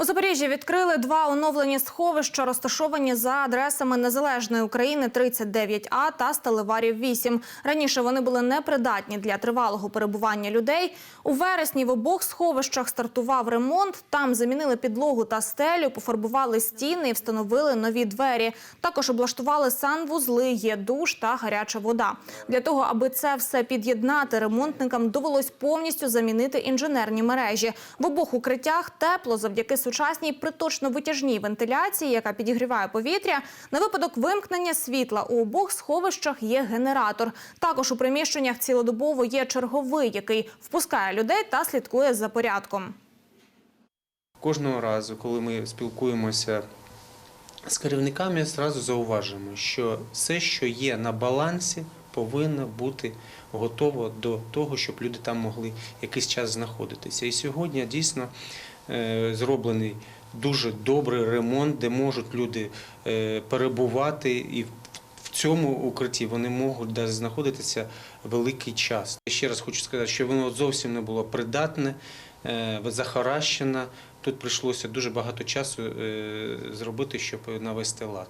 У Запоріжжі відкрили два оновлені сховища, розташовані за адресами Незалежної України 39А та Сталеварів 8. Раніше вони були непридатні для тривалого перебування людей. У вересні в обох сховищах стартував ремонт. Там замінили підлогу та стелю, пофарбували стіни і встановили нові двері. Також облаштували санвузли, є душ та гаряча вода. Для того, аби це все під'єднати, ремонтникам довелось повністю замінити інженерні мережі. В обох укриттях тепло завдяки сучасній приточно-витяжній вентиляції, яка підігріває повітря. На випадок вимкнення світла у обох сховищах є генератор. Також у приміщеннях цілодобово є черговий, який впускає людей та слідкує за порядком. Кожного разу, коли ми спілкуємося з керівниками, зразу зауважуємо, що все, що є на балансі, повинно бути готово до того, щоб люди там могли якийсь час знаходитися. І сьогодні дійсно зроблений дуже добрий ремонт, де можуть люди е, перебувати і в цьому укритті вони можуть знаходитися великий час. Ще раз хочу сказати, що воно зовсім не було придатне, захаращене. захаращено. Тут прийшлося дуже багато часу е, зробити, щоб навести лад.